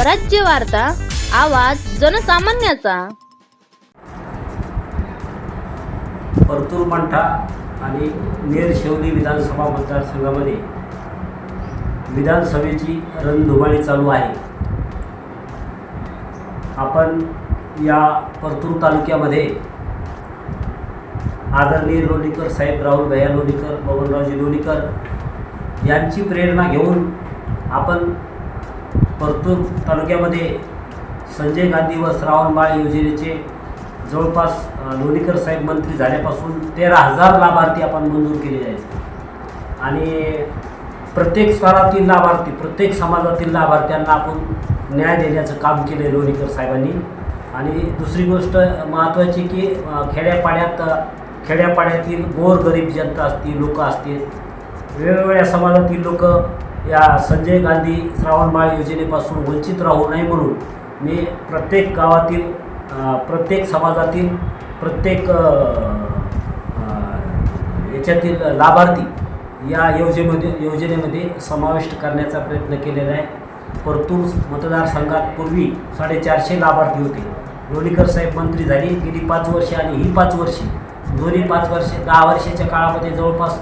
स्वराज्य वार्ता आवाज जनसामान्याचा. परतूर मंठा आणि नेर शेवली विधानसभा मतदारसंघामध्ये विधानसभेची रणधुमाळी चालू आहे. आपण या परतूर तालुक्यामध्ये आदरणीय लोणीकर साहेब राहुल भैया लोणीकर बबनरावजी लोणीकर यांची प्रेरणा घेऊन आपण परतूर तालुक्यामध्ये संजय गांधी व श्रावणबाळ योजनेचे जवळपास लोणीकर साहेब मंत्री झाल्यापासून तेरा हजार लाभार्थी आपण मंजूर केलेले आहेत. आणि प्रत्येक स्तरातील लाभार्थी प्रत्येक समाजातील लाभार्थ्यांना आपण न्याय देण्याचं काम केलं आहे लोणीकर साहेबांनी. आणि दुसरी गोष्ट महत्त्वाची की खेड्यापाड्यात खेड्यापाड्यातील गोरगरीब जनता असतील लोक असतील वेगवेगळ्या समाजातील लोक या संजय गांधी श्रावणबाळ योजनेपासून वंचित राहू नये म्हणून मी प्रत्येक गावातील प्रत्येक समाजातील प्रत्येक याच्यातील लाभार्थी या योजनेमध्ये योजनेमध्ये समाविष्ट करण्याचा प्रयत्न केलेला आहे. परतूर मतदारसंघात पूर्वी साडेचारशे लाभार्थी होते. लोणीकर साहेब मंत्री झाली. गेली पाच वर्षे आणि ही पाच वर्षे दोन्ही पाच वर्षे दहा वर्षाच्या काळामध्ये जवळपास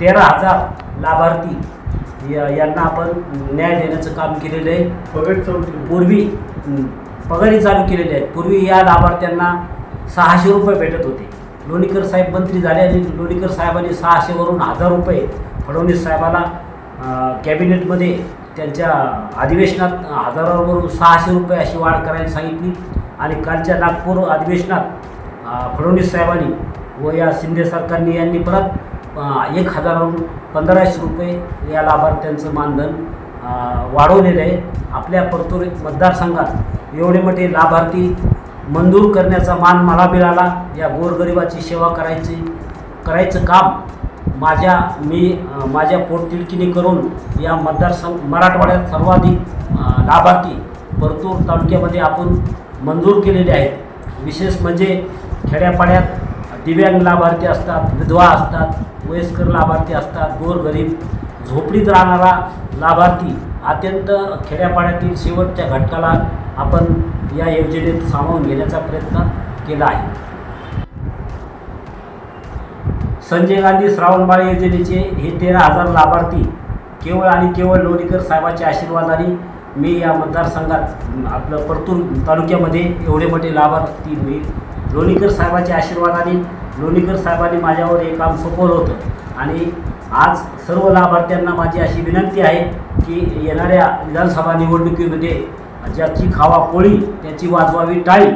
तेरा हजार लाभार्थी या यांना आपण न्याय देण्याचं काम केलेलं आहे. पगड चौधरी पूर्वी हं, पगारी चालू केलेले आहेत. पूर्वी या लाभार्थ्यांना सहाशे रुपये भेटत होते. लोणीकर साहेब मंत्री झाले आणि लोणीकर साहेबांनी सहाशेवरून हजार रुपये फडणवीस साहेबाला अं, कॅबिनेटमध्ये त्यांच्या अधिवेशनात हजारावरून सहाशे रुपये अशी वाढ करायला सांगितली. आणि कालच्या नागपूर अधिवेशनात अं, फडणवीस साहेबांनी व या शिंदे सरकारने यांनी परत एक हजाराहून पंधराशे रुपये या लाभार्थ्यांचं मानधन वाढवलेलं आहे. आपल्या परतूर मतदारसंघात एवढे मोठे लाभार्थी मंजूर करण्याचा मान मला मिळाला. या गोरगरिबाची सेवा करायची करायचं काम माझ्या मी माझ्या पोटतिडकीने करून या मतदारसंघ मराठवाड्यात सर्वाधिक लाभार्थी परतूर तालुक्यामध्ये आपण मंजूर केलेले आहेत. विशेष म्हणजे खेड्यापाड्यात दिव्यांग लाभार्थी असतात विधवा असतात वयस्कर लाभार्थी असतात गोरगरीब झोपडीत राहणारा लाभार्थी अत्यंत खेड्यापाड्यातील शेवटच्या घटकाला आपण या योजनेत सामावून घेण्याचा प्रयत्न केला आहे. संजय गांधी श्रावणबाळ योजनेचे हे तेरा हजार लाभार्थी केवळ आणि केवळ लोणीकर साहेबाच्या आशीर्वादाने मी या मतदारसंघात आपलं परतूर तालुक्यामध्ये एवढे मोठे लाभार्थी मी लोणीकर साहेबाच्या आशीर्वादाने लोणीकर साहेबांनी माझ्यावर हे काम सोपवलं होतं. आणि आज सर्व लाभार्थ्यांना माझी अशी विनंती आहे की येणाऱ्या विधानसभा निवडणुकीमध्ये ज्याची खावा पोळी त्याची वाजवावी टाळी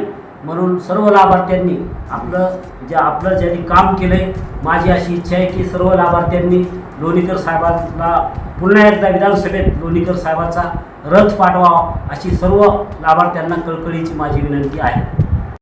म्हणून सर्व लाभार्थ्यांनी आपलं जे आपलं ज्यांनी काम केलं आहे माझी अशी इच्छा आहे की सर्व लाभार्थ्यांनी लोणीकर साहेबांना पुन्हा एकदा विधानसभेत लोणीकर साहेबाचा रथ पाठवावा अशी सर्व लाभार्थ्यांना कळकळीची माझी विनंती आहे.